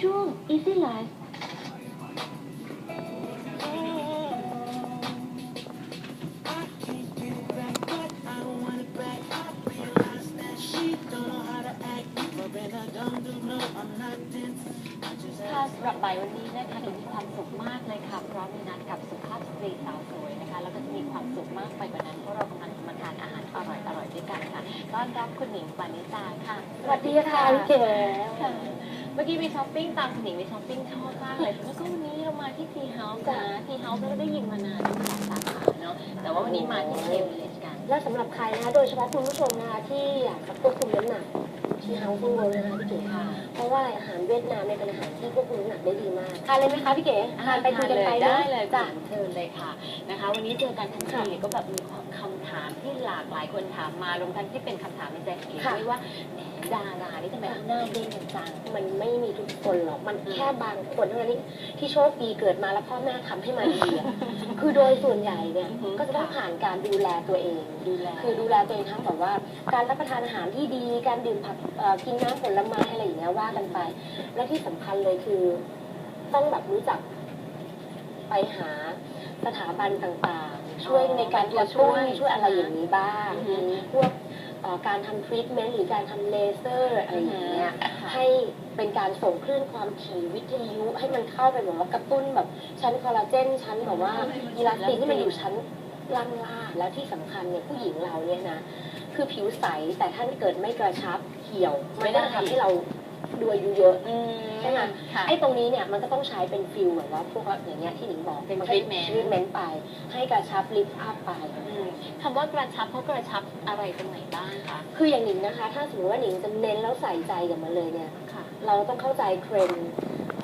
ช่วง Easy Life ค่ะสำหรับบ่ายวันนี้นะคะหนูมีความสุขมากเลยค่ะ เพราะมีนัดกับสุภาพสตรีสาวสวยนะคะ แล้วก็จะมีความสุขมากไปกว่านั้นเพราะเรากำลังจะมาทานอาหารอร่อยอร่อยๆด้วยกันค่ะต้อนรับคุณหนิงปานิตาค่ะ สวัสดีค่ะพี่เก๋ ค่ะ เมื่อกี้มีช้อปปิ้งตามคุณหนิงไปช้อปปิ้งชอบมากเลยแล้วก็วันนี้เรามาที่ทีเฮาส์นะทีเฮาส์ก็ได้ยินมานานทั้งสองสาขาเนาะแต่ว่าวันนี้มาที่เคมเลสกันและสำหรับใครนะคะโดยเฉพาะคุณผู้ชมนะคะที่อยากจะควบคุมน้ำหนักที่เฮาส์เวิร์นะคะพี่เก๋ค่ะเพราะว่าอาหารเวียดนามเนี่ยเป็นอาหารที่ควบคุมน้ำหนักได้ดีมากทานเลยไหมคะพี่เก๋ทานไปคุยกันไปได้นะเลยจ้ะจ้ะเชิญเลยค่ะนะคะ วันนี้เจอกันทั้งทีเนี่ยก็แบบมีความคำถามที่หลากหลายคนถามมารวมทั้งที่เป็นคำถามในใจเก๋ค่ะด้วยว่าแหมดารานี่ทำไมหน้าเด้งกันจัง มันไม่มีทุกคนหรอก มันแค่บางคนเท่านั้นที่ที่โชคดีเกิดมาแล้วพ่อแม่ทำให้มาดีอะ คือโดยส่วนใหญ่เนี่ย อือฮึ ก็จะต้องผ่านการดูแลตัวเอง ดูแล คือดูแลตัวเองทั้งแบบว่า การรับประทานอาหารที่ดี การดื่มผักเอ่อกินน้ำผลไม้อะไรอย่างเงี้ยว่ากันไป และที่สำคัญเลยคือ ต้องแบบรู้จักไปหาสถาบันต่างๆ ช่วยในการกระตุ้นช่วยอะไรอย่างนี้บ้างอือฮึพวกเอ่อการทำทรีทเมนต์หรือการทำเลเซอร์อะไรอย่างเงี้ยค่ะให้เป็นการส่งคลื่นความถี่วิทยุให้มันเข้าไปแบบว่ากระตุ้นแบบชั้นคอลลาเจนชั้นแบบว่าอีลาสตินที่มันอยู่ชั้นล่างล่างๆแล้วที่สำคัญเนี่ยผู้หญิงเราเนี่ยนะ คือผิวใสแต่ถ้าเกิดไม่กระชับเหี่ยวไม่ได้ทำให้เรา ดูอายุเยอะอืมใช่ไหมค่ะ ไอ้ตรงนี้เนี่ยมันก็ต้องใช้เป็นฟิลแบบว่าพวกอย่างเงี้ยที่หนิงบอกเป็นทรี treatment ทเมนต์ไป ให้กระชับลิฟต์อัพไปอืมคำว่ากระชับเขากระชับอะไรตรงไหนบ้างคะ คืออย่างหนิงนะคะ ถ้าสมมติว่าหนิงจะเน้นแล้วใส่ใจกับมันเลยเนี่ย ค่ะ เราต้องเข้าใจเทรนด์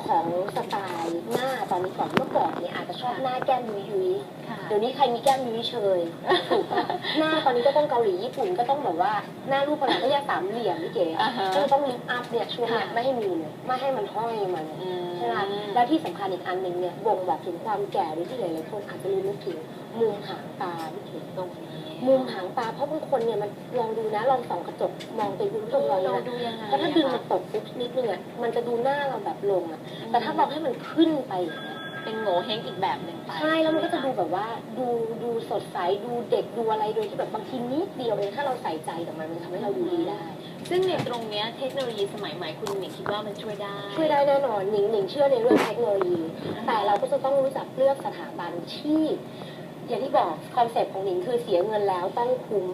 ของสไตล์หน้าตอนนี้ก่อนเมื่อก่อนเนี่ยอาจจะชอบหน้าแก้มยุยยุยค่ะๆเดี๋ยวนี้ใครมีแก้มยุยเชยถูกปะหน้าตอนนี้ก็ต้องเกาหลีญี่ปุ่นก็ต้องแบบว่าหน้ารูปขนาดก็แยกสามเหลี่ยมพี่เก๋อ่าฮะก็จะต้องลิฟต์อัพเนี่ยช่วงเนี้ยค่ะไม่ให้มีเลยไม่ให้มันห้อยมาเลยอืมใช่ไหมแล้วที่สำคัญอีกอันหนึ่งเนี่ยบ่งบอกถึงความแก่หรือที่หลายๆคนอาจจะลืมนึกถึงมุมหางตาพี่เก๋ตรงนี้ มุมหางตาเพราะบางคนเนี่ยมันลองดูนะลองส่องกระจกมองตัวคุณผู้ชมลองเรานะดูยังไงเพราะถ้าดึงอะมันคะตกปุ๊บนิดนึงอะมันจะดูหน้าเราแบบลงอะแต่ถ้าเราให้มันขึ้นไปอย่างเงี้ยเป็นโง่เฮงอีกแบบหนึ่งไปใช่แล้วมันก็จะดูใช่ไหแบบว่าดูดูสดใสดูเด็กดูอะไรโดยที่แบบบางทีนิดเดียวเองถ้าเราใส่ใจกับมันมันทำให้เราดูดีได้ ซึ่งในตรงเนี้ยเทคโนโลยีสมัยใหม่คุณหมิงคิดว่ามันช่วยได้ ช่วยได้แน่นอนหนิงหนิงเชื่อในเรื่องเทคโนโลยี แต่เราก็จะต้องรู้จักเลือกสถาบันที่ อย่างที่บอกคอนเซ็ปต์ของหนิงคือเสียเงินแล้วต้องคุ้ม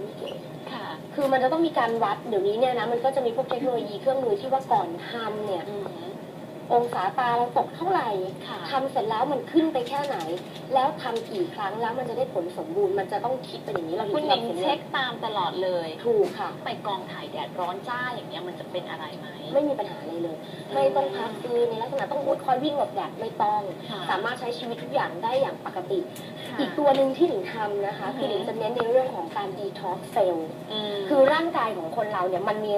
ค่ะ คือมันจะต้องมีการวัดเดี๋ยวนี้เนี่ยนะมันก็จะมีพวกเทคโนโลยีเครื่องมือที่ว่าก่อนทำเนี่ย อืมองศาตาเราตกเท่าไหร่ค่ะทำเสร็จแล้วมันขึ้นไปแค่ไหน แล้วทำกี่ครั้งแล้วมันจะได้ผลสมบูรณ์มันจะต้องคิดเป็นอย่างนี้เราถึคุณงหจะนิงเห็นเช็คตามตลอดเลย ถูกค่ะ ไปกองถ่ายแดดร้อนจ้าอย่างเงี้ยมันจะเป็นอะไรไหมไม่มีปัญหาเลยเลย ไม่ต้องพักฟื้นในลักษณะต้องคอยวิ่งหลบแดดไม่ต้องค่ะสามารถใช้ชีวิตทุกอย่างได้อย่างปกติค่ะอีกตัวหนึ่งที่หนิงทำนะคะอือฮึคือหนิงจะเน้นในเรื่องของการดีท็อกเซลล์มคือร่างกายของคนเราเนี่ยมันมี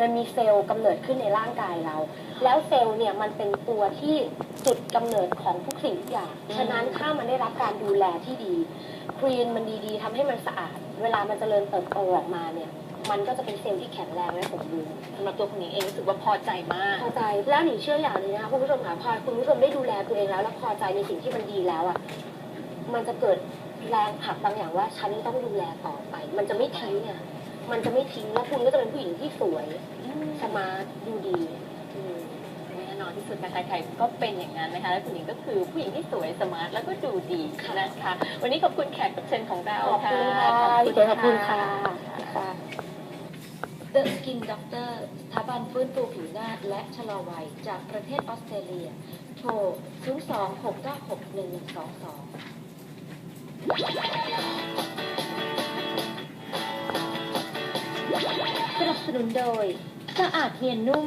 มันมีเซลล์กำเนิดขึ้นในร่างกายเรา แล้วเซลล์เนี่ยมันเป็นตัวที่จุดกำเนิดของทุกสิ่งทุกอย่าง ฉะนั้นถ้ามันได้รับการดูแลที่ดีคลีนมันดีๆทำให้มันสะอาด เวลามันจเจริญเติบโตออกมาเนี่ย มันก็จะเป็นเซลล์ที่แข็งแรงและสมบูรณ์ สำหรับตัวคุณหนิงเองรู้สึกว่าพอใจมาก พอใจแล้วหนิงเชื่ออย่างหนึงนะคะคุณผู้ชมค่ะพอคุณผู้ชมได้ดูแลตัวเองแล้ว แล้วพอใจในสิ่งที่มันดีแล้วอะมันจะเกิดแรงผลักบางอย่างว่าฉันต้องดูแลต่อไป มันจะไม่ทิ้งอะ มันจะไม่ทิ้งแล้วคุณก็จะเป็นผู้หญิงที่สวยสมาร์ทดูดีอืมแน่นอนที่สุดค่ะใครๆก็เป็นอย่างนั้นนะคะ และคุณหญิงก็คือผู้หญิงที่สวยสมาร์ทแล้วก็ดูดีนะคะ วันนี้ขอบคุณแขกรับเชิญของเราขอบคุณค่ะค่ะพี่เก๋ขอบคุณค่ะ The Skin Doctor สถาบันฟื้นฟูผิวหน้าและชะลอวัยจากประเทศออสเตรเลีย โทร 026961122 นุนโดยสะอาดเนียนนุ่ม